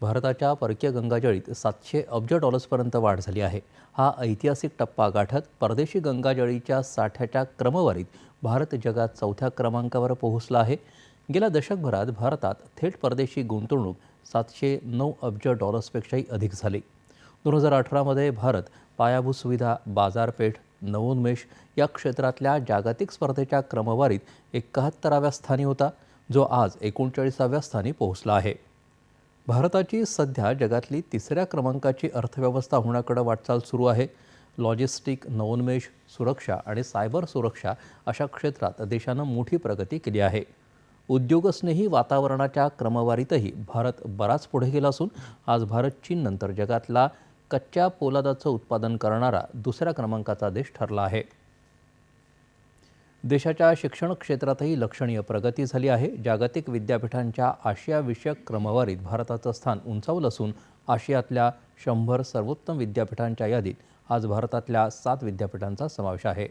भारताच्या परकीय गंगाजळीत सातशे अब्ज डॉलर्सपर्यंत वाढ झाली आहे. हा ऐतिहासिक टप्पा गाठत परदेशी गंगाजळीच्या साठ्याच्या क्रमवारीत भारत जगात चौथ्या क्रमांकावर पोहोचला आहे. गेल्या दशकभरात भारतात थेट परदेशी गुंतवणूक सातशे नऊ अब्ज डॉलर्सपेक्षाही अधिक झाली. दोन हजार अठरामध्ये भारत पायाभूत सुविधा बाजारपेठ नवोन्मेष या क्षेत्रातल्या जागतिक स्पर्धेच्या क्रमवारीत एकाहत्तराव्या स्थानी होता जो आज एकोणचाळीसाव्या स्थानी पोहोचला आहे. भारताची सध्या जगातली तिसऱ्या क्रमांकाची अर्थव्यवस्था होण्याकडे वाटचाल सुरू आहे. लॉजिस्टिक नवोन्मेष सुरक्षा आणि सायबर सुरक्षा अशा क्षेत्रात देशानं मोठी प्रगती केली आहे. उद्योगस्नेही वातावरणाच्या क्रमवारीतही भारत बराच पुढे गेला असून आज भारत चीननंतर जगातला कच्च्या पोलादाचं उत्पादन करणारा दुसऱ्या क्रमांकाचा देश ठरला आहे. देशाच्या शिक्षण क्षेत्रातही लक्षणीय प्रगती झाली आहे. जागतिक विद्यापीठांच्या आशियाविषयक क्रमवारीत भारताचं स्थान उंचावलं असून आशियातल्या शंभर सर्वोत्तम विद्यापीठांच्या यादीत आज भारतातल्या सात विद्यापीठांचा समावेश आहे.